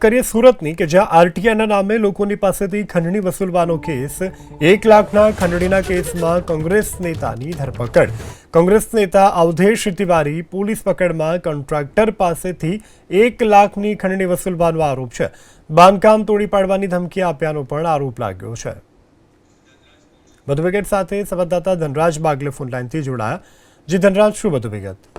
કરીએ સુરતની, કે જ્યાં આરટીઆઈના નામે લોકોની પાસેથી ખંડણી વસૂલવાનો કેસ, એક લાખના ખંડણીના કેસમાં કોંગ્રેસ નેતાની ધરપકડ. કોંગ્રેસ નેતા અવધેશ તિવારી પોલીસ પકડમાં કોન્ટ્રાક્ટર પાસેથી એક લાખની ખંડણી વસૂલવાનો આરોપ છે. બાંધકામ તોડી પાડવાની ધમકી આપ્યાનો પણ આરોપ લાગ્યો છે. વધુ વિગત સાથે સંવાદદાતા ધનરાજ બાગલે ફોનલાઈનથી જોડાયા. જી ધનરાજ, શું વધુ વિગત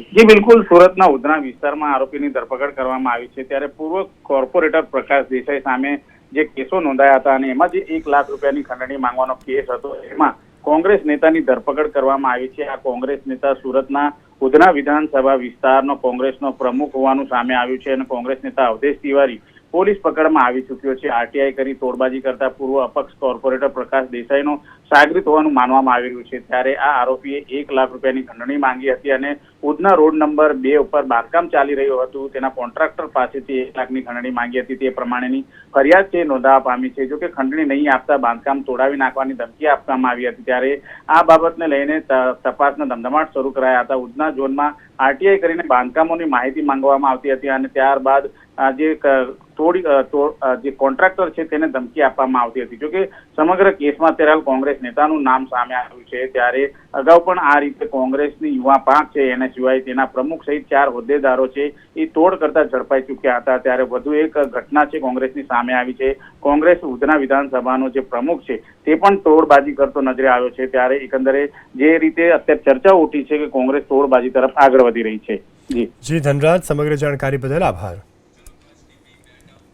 જી, બિલકુલ. સુરતના ઉધના વિસ્તારમાં આરોપીની ધરપકડ કરવામાં આવી છે. ત્યારે પૂર્વ કોર્પોરેટર પ્રકાશ દેસાઈ સામે જે કેસો નોંધાયા હતા અને એમાં જે એક લાખ રૂપિયાની ખંડણી માંગવાનો કેસ હતો, એમાં કોંગ્રેસ નેતાની ધરપકડ કરવામાં આવી છે. આ કોંગ્રેસ નેતા સુરતના ઉધના વિધાનસભા વિસ્તારનો કોંગ્રેસનો પ્રમુખ હોવાનું સામે આવ્યું છે અને કોંગ્રેસ નેતા અવધેશ તિવારી પોલીસ પકડમાં આવી ચૂક્યો છે. આરટીઆઈ કરી તોડબાજી કરતા પૂર્વ અપક્ષ કોર્પોરેટર પ્રકાશ દેસાઈનો સાગરીત હોવાનું માનવામાં આવી રહ્યું છે. ત્યારે આ આરોપીએ એક લાખ રૂપિયાની ખંડણી માંગી હતી અને ઉધના રોડ નંબર બે ઉપર બાંધકામ ચાલી રહ્યું હતું. તેના કોન્ટ્રાક્ટર પાસેથી એક લાખની ખંડણી માંગી હતી. તે પ્રમાણેની ફરિયાદ છે નોંધાવા પામી છે. જોકે ખંડણી નહીં આપતા બાંધકામ તોડાવી નાખવાની ધમકી આપવામાં આવી હતી. ત્યારે આ બાબતને લઈને તપાસના ધમધમાટ શરૂ કરાયા હતા. ઉધના ઝોનમાં આરટીઆઈ કરીને બાંધકામોની માહિતી માંગવામાં આવતી હતી અને ત્યારબાદ જે અ, જે કોન્ટ્રાક્ટર છે તેને ધમકી આપવામાં આવતી હતી. જોકે સમગ્ર કેસમાં અત્યારે કોંગ્રેસ નેતાનું નામ સામે આવ્યું છે. ત્યારે અગાઉ પણ આ રીતે કોંગ્રેસની યુવા પાંખ છે. એને સિવાય તેના પ્રમુખ સહિત ચાર હોદ્દેદારો છે એ તોડ કરતા ઝડપાઈ ચૂક્યા હતા. ત્યારે વધુ એક ઘટના છે કોંગ્રેસની સામે આવી છે. કોંગ્રેસ ઉધના વિધાનસભાનો જે પ્રમુખ છે તે પણ તોડબાજી કરતો નજરે આવ્યો છે. ત્યારે એકંદરે જે રીતે અત્યારે ચર્ચા ઉઠી છે કે કોંગ્રેસ તોડબાજી તરફ આગળ વધી રહી છે. જી. જી ધનરાજ, સમગ્ર જાણકારી બદલ આભાર.